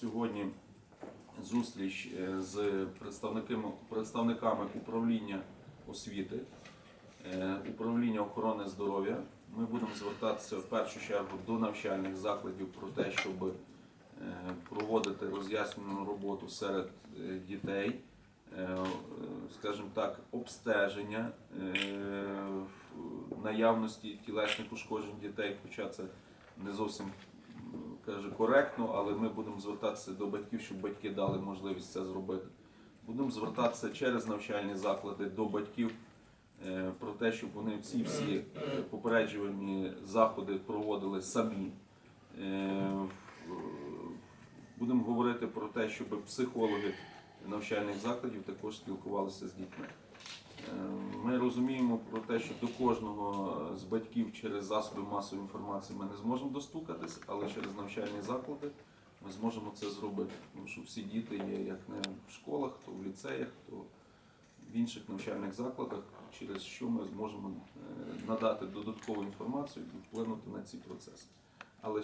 сьогодні зустріч е, з представниками, представниками управління освіти, е, управління охорони здоров'я. Ми будемо звертатися в першу чергу до навчальних закладів про те, щоб е, проводити роз'яснювальну роботу серед дітей, скажімо так, обстеження наявності тілесних ушкоджень дітей, хоча це не зовсім каже коректно, але ми будемо звертатися до батьків, щоб батьки дали можливість це зробити. Будемо звертатися через навчальні заклади до батьків е, про те, щоб вони ці всі е, попереджувальні заходи проводили самі. Е, Будемо говорити про те, щоб психологи навчальних закладів також спілкувалися з дітьми. Е, Ми розуміємо про те, що до кожного з батьків через засоби масової інформації ми не зможемо достукатись, але через навчальні заклади ми зможемо це зробити. Тому що всі діти є як не в школах, то в ліцеях, то в інших навчальних закладах, через що ми зможемо е, надати додаткову інформацію і вплинути на ці процеси.